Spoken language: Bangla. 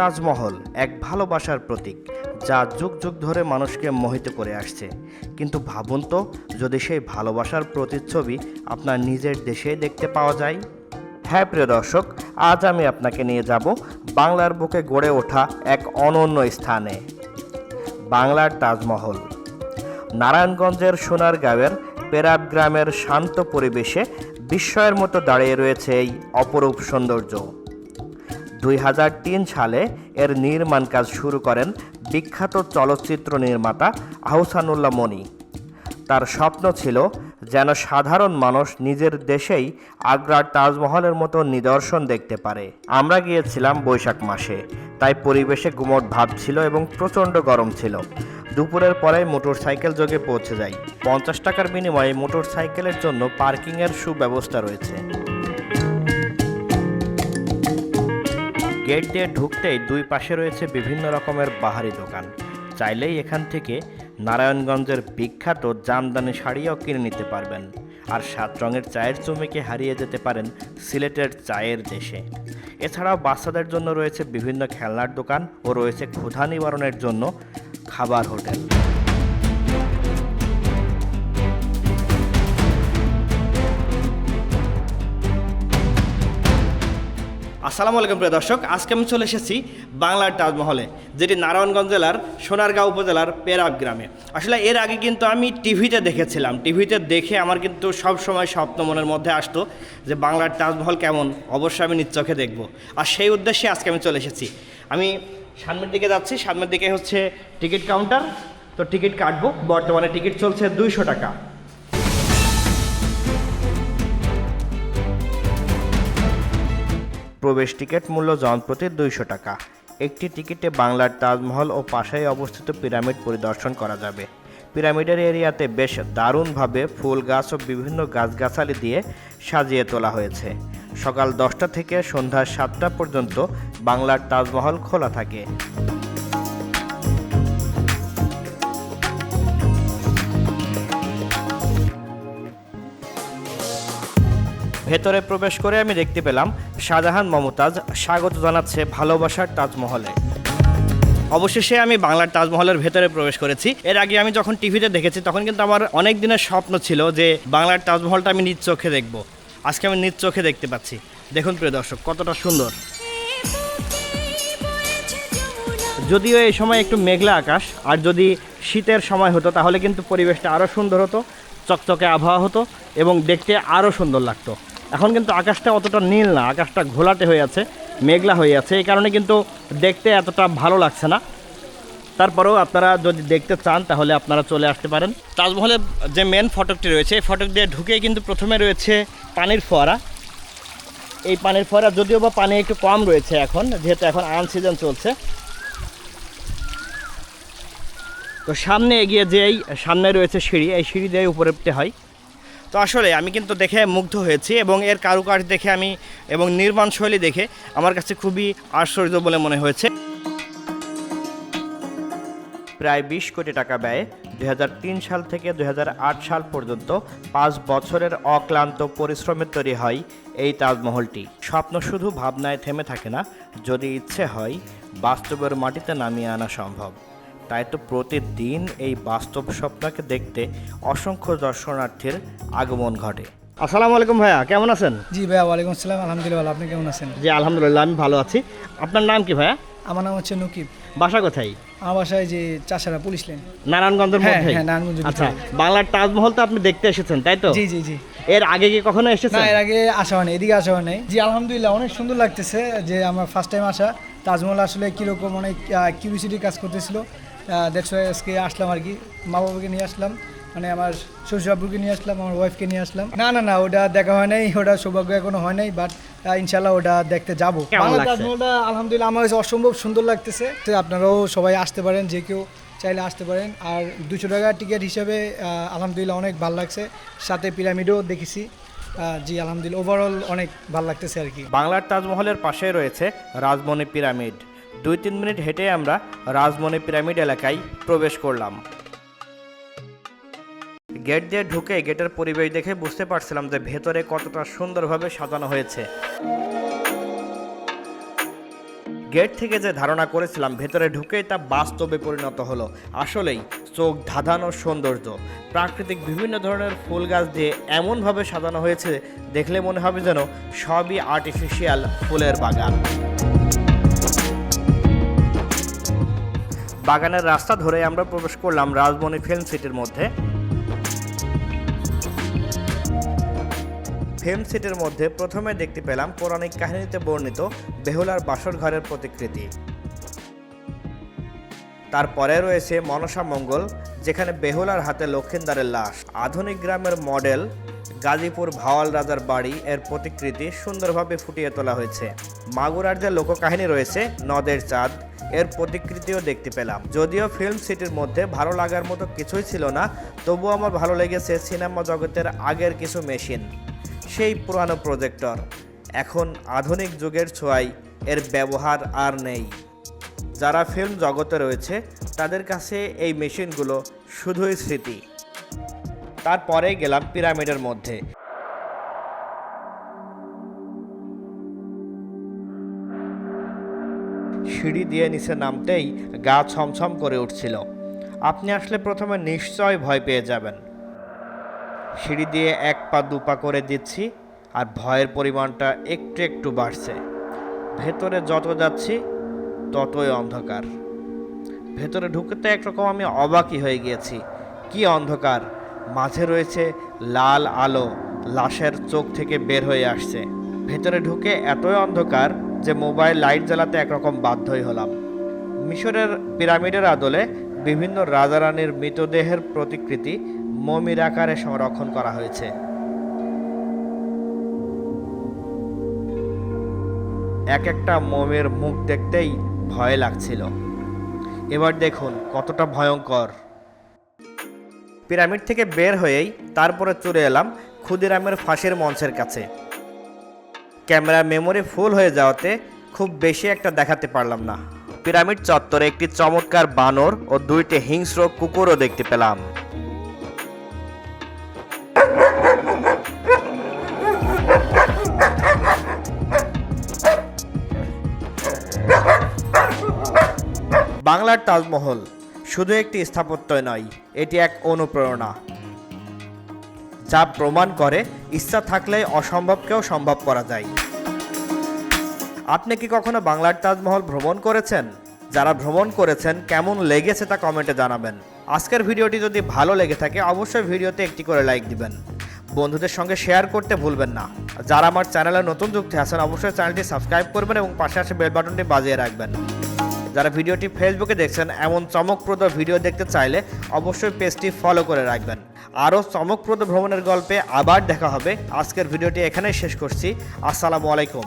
তাজমহল এক ভালোবাসার প্রতীক, যা যুগ যুগ ধরে মানুষকে মোহিত করে আসছে। কিন্তু ভাবুন তো, যদি সেই ভালোবাসার প্রতিচ্ছবি আপনার নিজের দেশে দেখতে পাওয়া যায়। হ্যাঁ প্রিয় দর্শক, আজ আমি আপনাকে নিয়ে যাব বাংলার বুকে গড়ে ওঠা এক অনন্য স্থানে। বাংলার তাজমহল। নারায়ণগঞ্জের সোনারগাঁওয়ের পেরাব গ্রামের শান্ত পরিবেশে বিস্ময়ের মতো দাঁড়িয়ে রয়েছে এই অপরূপ সৌন্দর্য। দুই হাজার তিন সালে এর নির্মাণ কাজ শুরু করেন বিখ্যাত চলচ্চিত্র নির্মাতা আহসানুল্লাহ মনি। তার স্বপ্ন ছিল যেন সাধারণ মানুষ নিজের দেশেই আগ্রার তাজমহলের মতো নিদর্শন দেখতে পারে। আমরা গিয়েছিলাম বৈশাখ মাসে, তাই পরিবেশে গুমট ভাব ছিল এবং প্রচণ্ড গরম ছিল। দুপুরের পরে মোটর সাইকেল যোগে পৌঁছে যাই। পঞ্চাশ টাকার বিনিময়ে মোটর সাইকেলের জন্য পার্কিংয়ের সুব্যবস্থা রয়েছে। গেট দিয়ে ঢুকতেই দুই পাশে রয়েছে বিভিন্ন রকমের বাহারি দোকান। চাইলেই এখান থেকে নারায়ণগঞ্জের বিখ্যাত জামদানি শাড়িও কিনে নিতে পারবেন। আর সাত রঙের চায়ের চুমিকে হারিয়ে যেতে পারেন সিলেটের চায়ের দেশে। এছাড়াও বাচ্চাদের জন্য রয়েছে বিভিন্ন খেলনার দোকান ও রয়েছে ক্ষুধা নিবারণের জন্য খাবার হোটেল। আসসালামু আলাইকুম প্রিয় দর্শক, আজকে আমি চলে এসেছি বাংলার তাজমহলে, যেটি নারায়ণগঞ্জ জেলার সোনারগাঁও উপজেলার পেরাব গ্রামে। আসলে এর আগে কিন্তু আমি টিভিতে দেখেছিলাম, টিভিতে দেখে আমার কিন্তু সব সময় স্বপ্ন মনের মধ্যে আসতো যে বাংলার তাজমহল কেমন, অবশ্যই আমি নিজ চোখে দেখব। আর সেই উদ্দেশ্যে আজকে আমি চলে এসেছি। আমি সামনের দিকে যাচ্ছি, সামনের দিকে হচ্ছে টিকিট কাউন্টার, তো টিকিট কাটবো, বর্তমানে টিকিট চলছে দুইশো টাকা। প্রবেশ টিকিট মূল্য জনপ্রতি দুইশো টাকা। একটি টিকিটে বাংলার তাজমহল ও পাশেই অবস্থিত পিরামিড পরিদর্শন করা যাবে। পিরামিডের এরিয়াতে বেশ দারুণভাবে ফুল গাছ ও বিভিন্ন গাছগাছালি দিয়ে সাজিয়ে তোলা হয়েছে। সকাল দশটা থেকে সন্ধ্যা সাতটা পর্যন্ত বাংলার তাজমহল খোলা থাকে। ভেতরে প্রবেশ করে আমি দেখতে পেলাম শাহজাহান মমতাজ স্বাগত জানাচ্ছে ভালোবাসার তাজমহলে। অবশেষে আমি বাংলার তাজমহলের ভেতরে প্রবেশ করেছি। এর আগে আমি যখন টিভিতে দেখেছি, তখন কিন্তু আমার অনেক দিনের স্বপ্ন ছিল যে বাংলার তাজমহলটা আমি নিজ চোখে দেখব। আজকে আমি নিজ চোখে দেখতে পাচ্ছি। দেখুন প্রিয় দর্শক, কতটা সুন্দর। যদিও এই সময় একটু মেঘলা আকাশ, আর যদি শীতের সময় হতো, তাহলে কিন্তু পরিবেশটা আরও সুন্দর হতো, চকচকে আবহাওয়া হতো, এবং দেখতে আরও সুন্দর লাগতো। এখন কিন্তু আকাশটা অতটা নীল না, আকাশটা ঘোলাটে হয়ে আছে, মেঘলা হয়ে আছে, এই কারণে কিন্তু দেখতে এতটা ভালো লাগছে না। তারপরেও আপনারা যদি দেখতে চান, তাহলে আপনারা চলে আসতে পারেন। তাজমহলের যে মেন ফটকটি রয়েছে, এই ফটক দিয়ে ঢুকেই কিন্তু প্রথমে রয়েছে পানির ফোয়ারা। এই পানির ফোয়ারা যদিও বা পানি একটু কম রয়েছে এখন, যেহেতু এখন আন সিজন চলছে। তো সামনে এগিয়ে যেই সামনে রয়েছে সিঁড়ি, এই সিঁড়ি দিয়ে উপরে উঠতে হয়। তো আসলে আমি কিন্তু দেখে মুগ্ধ হয়েছি এবং এর কারুকাজ দেখে আমি এবং নির্মাণ শৈলী দেখে আমার কাছে খুবই আশ্চর্য বলে মনে হয়েছে। প্রায় বিশ কোটি টাকা ব্যয়ে দু হাজার তিন সাল থেকে দু হাজার আট সাল পর্যন্ত পাঁচ বছরের অক্লান্ত পরিশ্রমে তৈরি হয় এই তাজমহলটি। স্বপ্ন শুধু ভাবনায় থেমে থাকে না, যদি ইচ্ছে হয় বাস্তবের মাটিতে নামিয়ে আনা সম্ভব। তাই তো প্রতিদিন এই বাস্তব স্বপ্নকে দেখতে অসংখ্য দর্শনার্থীর আগমন ঘটে। আসসালামু আলাইকুম ভাইয়া কেমন আছেন? জি ভাইয়া ওয়ালাইকুম আসসালাম আলহামদুলিল্লাহ আপনি কেমন আছেন? জি আলহামদুলিল্লাহ আমি ভালো আছি। আপনার নাম কি ভাইয়া? আমার নাম হচ্ছে নকিব। বাসা কোথায়? আমার বাসায় যে চাষারা পুলিশ লেন নারায়ণগঞ্জের হ্যাঁ, মধ্যে হ্যাঁ, নারায়ণগঞ্জের আচ্ছা বাংলার তাজমহল তো আপনি দেখতে এসেছেন তাই তো? জি জি জি। এর আগে কি কখনো এসেছেন? না এর আগে আসা হয়নি এদিকে আসা হয় নাই জি আলহামদুলিল্লাহ অনেক সুন্দর লাগতেছে যে আমার ফার্স্ট টাইম আসা। তাজমহল আসলে কীরকম অনেক কিউরিসিটি কাজ করতেছিল। দ্যাটস ওয়াই আজকে আসলাম আর কি। মা বাবাকে নিয়ে আসলাম মানে আমার শ্বশুর আব্বুকে নিয়ে আসলাম আমার ওয়াইফকে নিয়ে আসলাম। না না না ওটা দেখা হয় নাই ওটা সৌভাগ্য এখনও হয় নাই বাট ইনশাল্লাহ ওটা দেখতে যাব। বাংলা তাজমহলটা আলহামদুলিল্লাহ আমার কাছে অসম্ভব সুন্দর লাগতেছে। তো আপনারাও সবাই আসতে পারেন যে কেউ চাইলে আসতে পারেন। আর দুশো টাকা টিকিট হিসাবে আলহামদুলিল্লাহ অনেক ভালো লাগছে। সাথে পিরামিডও দেখেছি। জি আলহামদুলিল্লাহ ওভারঅল অনেক ভালো লাগতেছে আর কি। বাংলার তাজমহলের পাশে রয়েছে রাজমণি পিরামিড দুই তিন মিনিট হেঁটে আমরা রাজমণি পিরামিড এলাকায় প্রবেশ করলাম। গেট দিয়ে ঢুকে গেটের পরিবেশ দেখে বুঝতে পারছিলাম যে ভেতরে কতটা সুন্দরভাবে সাজানো হয়েছে। গেট থেকে যে ধারণা করেছিলাম ভেতরে ঢুকেই তা বাস্তবে পরিণত হলো। আসলেই চোখ ধাঁধানো সৌন্দর্য। প্রাকৃতিক বিভিন্ন ধরনের ফুল গাছ দিয়ে এমনভাবে সাজানো হয়েছে, দেখলে মনে হবে যেন সবই আর্টিফিশিয়াল ফুলের বাগান। বাগানের রাস্তা ধরে আমরা প্রবেশ করলাম রাজমণি ফিল্ম সিটির মধ্যে। ফিল্ম সিটির মধ্যে প্রথমে দেখতে পেলাম পৌরাণিক কাহিনীতে বর্ণিত বেহুলার বাসর ঘরের প্রতিকৃতি। তারপরে রয়েছে মনসা মঙ্গল, যেখানে বেহুলার হাতে লক্ষিন্দারের লাশ। আধুনিক গ্রামের মডেল গাজীপুর ভাওয়াল রাজার বাড়ি এর প্রতিকৃতি সুন্দরভাবে ফুটিয়ে তোলা হয়েছে। মাগুরার যে লোককাহিনী রয়েছে, নদের চাঁদ এর প্রতিকৃতিও দেখতে পেলাম। যদিও ফিল্ম সিটির মধ্যে ভালো লাগার মতো কিছুই ছিল না, তবুও আমার ভালো লেগেছে সিনেমা জগতের আগের কিছু মেশিন সেই পুরানো প্রজেক্টর এখন আধুনিক যুগের ছোঁয়ায় এর ব্যবহার আর নেই। যারা ফিল্ম জগতে রয়েছে, তাদের কাছে এই মেশিনগুলো শুধুই স্মৃতি। তারপরেই গেলাম পিরামিডের মধ্যে। সিঁড়ি দিয়ে নিচে নামতেই গা ছমছম করে উঠছিল। আপনি আসলে প্রথমে নিশ্চয় ভয় পেয়ে যাবেন। সিঁড়ি দিয়ে এক পা দুপা করে দিচ্ছি আর ভয়ের পরিমাণটা একটু একটু বাড়ছে। ভেতরে যত যাচ্ছি, ততই অন্ধকার। ভেতরে ঢুকতে একরকম আমি অবাকই হয়ে গিয়েছি। কি অন্ধকার! মাঝে রয়েছে লাল আলো, লাশের চোখ থেকে বের হয়ে আসছে। ভেতরে ঢুকে এতই অন্ধকার যে মোবাইল লাইট জ্বালাতে একরকম বাধ্যই হলাম। মিশরের পিরামিডের আদলে বিভিন্ন রাজারানীর মৃতদেহের প্রতিকৃতি মমির আকারে সংরক্ষণ করা হয়েছে। এক একটা মমের মুখ দেখতেই ভয় লাগছিল। এবার দেখুন কতটা ভয়ঙ্কর। পিরামিড থেকে বের হয়েই তারপরে চলে এলাম ক্ষুদিরামের ফাঁসির মঞ্চের কাছে। ক্যামেরা মেমোরি ফুল হয়ে যাওয়াতে খুব বেশি একটা দেখাতে পারলাম না। পিরামিড চত্বরে একটি চমৎকার বানর ও দুইটি হিংস্র কুকুরও দেখতে পেলাম। বাংলার তাজমহল শুধু একটি স্থাপত্যই নয় এটি এক অনুপ্রেরণা। যা প্রমাণ করে ইচ্ছা থাকলে অসম্ভবকেও সম্ভব করা যায়। আপনি কি কখনো বাংলার তাজমহল ভ্রমণ করেছেন? যারা ভ্রমণ করেছেন, কেমন লেগেছে তা কমেন্টে জানাবেন। আজকের ভিডিওটি যদি ভালো লেগে থাকে, অবশ্যই ভিডিওতে একটি করে লাইক দিবেন। বন্ধুদের সঙ্গে শেয়ার করতে ভুলবেন না। যারা আমার চ্যানেলে নতুন যুক্ত আছেন, অবশ্যই চ্যানেলটি সাবস্ক্রাইব করবেন এবং পাশে আসে বেল বাটনটি বাজিয়ে রাখবেন। যারা ভিডিওটি ফেসবুকে দেখছেন, এমন চমকপ্রদ ভিডিও দেখতে চাইলে অবশ্যই পেজটি ফলো করে রাখবেন। আরও চমকপ্রদ ভ্রমণের গল্পে আবার দেখা হবে। আজকের ভিডিওটি এখানেই শেষ করছি। আসসালামু আলাইকুম।